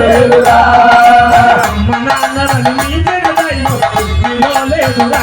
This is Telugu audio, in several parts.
లేదురా అమ్మ నాన్నలను మీ లేదురా.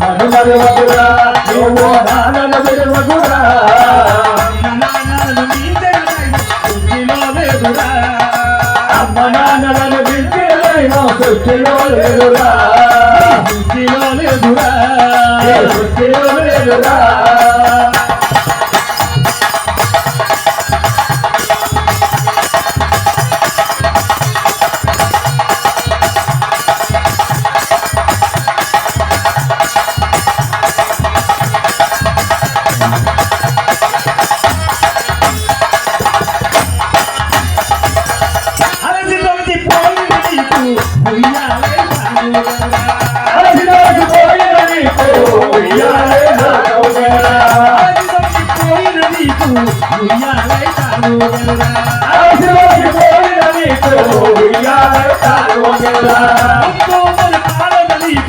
మధుమరువగురా నువ్వు నాన్న విలువగురా అమ్మ నాన్నలను విద్యలైనా సృష్టిలో లేదురా సృష్టిలో లేదురా సృష్టిలో లేదురా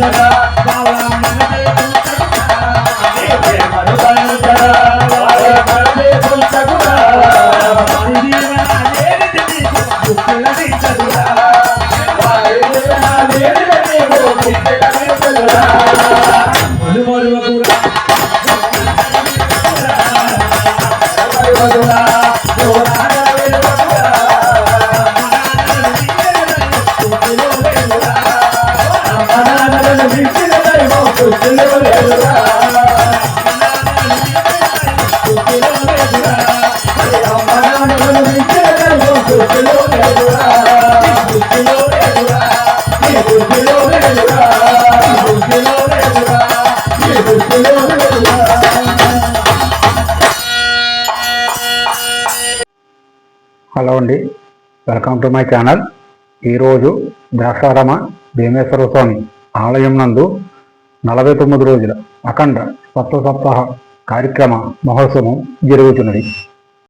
सदा హలో అండి. Welcome to my channel. ఈరోజు ద్రాక్షారామ భీమేశ్వర స్వామి ఆలయం నందు నలభై తొమ్మిది రోజుల అఖండ సప్త సప్తాహ కార్యక్రమ మహోత్సవం జరుగుతున్నది.